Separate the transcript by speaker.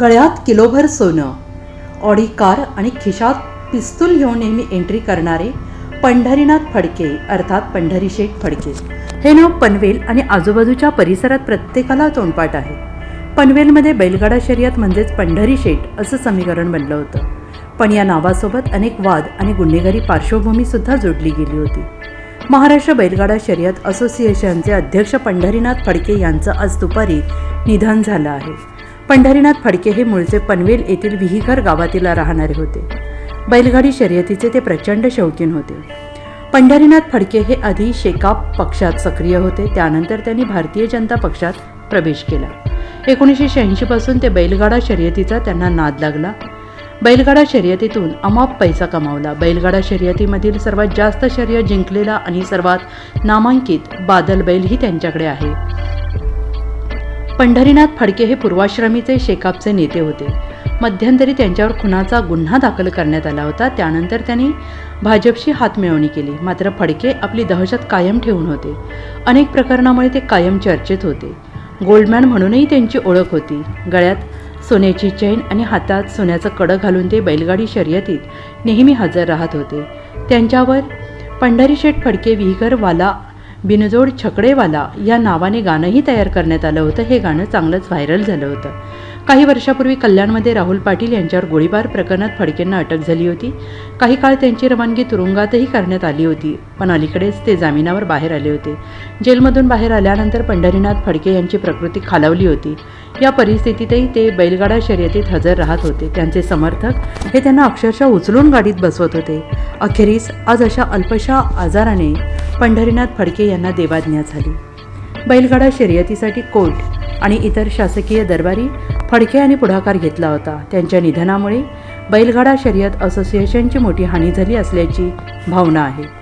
Speaker 1: गळ्यात किलोभर सोनं. Audi car आणि खिशात पिस्तूल घेऊन नेहमी एंट्री करणारे पंढरीनाथ फडके अर्थात पंढरी शेठ फडके. हे नाव पनवेल आणि आजूबाजूच्या परिसरात प्रत्येकाला तोंडपाठ आहे. पनवेलमध्ये बैलगाडा शर्यत म्हणजेच पंढरी शेठ असं समीकरण बनलं होतं. पण या नावासोबत अनेक वाद आणि गुन्हेगारी पार्श्वभूमीसुद्धा जोडली गेली होती. महाराष्ट्र बैलगाडा शर्यत असोसिएशनचे अध्यक्ष पंढरीनाथ फडके यांचं आज दुपारी निधन झालं आहे. पंढरीनाथ फडके हे मूळचे पनवेल येथील विहीघर गावातील राहणारे होते. बैलगाडी शर्यतीचे ते प्रचंड शौकीन होते. पंढरीनाथ फडके हे आधी शेकाप पक्षात सक्रिय होते त्यानंतर त्यांनी भारतीय जनता पक्षात प्रवेश केला. एकोणीसशे शहाऐंशीपासून ते बैलगाडा शर्यतीचा त्यांना नाद लागला. बैलगाडा शर्यतीतून अमाप पैसा कमावला. बैलगाडा शर्यतीमधील सर्वात जास्त शर्यत जिंकलेला आणि सर्वात नामांकित बादल बैल ही त्यांच्याकडे आहे. पंढरीनाथ फडके हे पूर्वाश्रमीचे शेकापचे नेते होते. मध्यंतरी त्यांच्यावर खुनाचा गुन्हा दाखल करण्यात आला होता. त्यानंतर त्यांनी भाजपशी हातमिळवणी केली. मात्र फडके आपली दहशत कायम ठेवून होते. अनेक प्रकरणामुळे ते कायम चर्चेत होते. गोल्डमॅन म्हणूनही त्यांची ओळख होती. गळ्यात सोन्याची चैन आणि हातात सोन्याचं कडं घालून ते बैलगाडी शर्यतीत नेहमी हजर राहत होते. त्यांच्यावर पंढरीशेठ फडके विहीगरवाला बिनजोड छकडेवाला या नावाने गाणंही तयार करण्यात आलं होतं. हे गाणं चांगलंच व्हायरल झालं होतं. काही वर्षापूर्वी कल्याणमध्ये राहुल पाटील यांच्यावर गोळीबार प्रकरणात फडकेंना अटक झाली होती. काही काळ त्यांची रवानगी तुरुंगातही करण्यात आली होती पण अलीकडेच ते जामिनावर बाहेर आले होते. जेलमधून बाहेर आल्यानंतर पंढरीनाथ फडके यांची प्रकृती खालावली होती. या परिस्थितीतही ते बैलगाडा शर्यतीत हजर राहत होते. त्यांचे समर्थक हे त्यांना अक्षरशः उचलून गाडीत बसवत होते. अखेरीस आज अशा अल्पशा आजाराने पंढरीनाथ फडके यांना देवाज्ञा झाली. बैलगाडा शर्यतीसाठी कोर्ट आणि इतर शासकीय दरबारी फडके यांनी पुढाकार घेतला होता. त्यांच्या निधनामुळे बैलगाडा शर्यत असोसिएशनची मोठी हानी झाली असल्याची भावना आहे.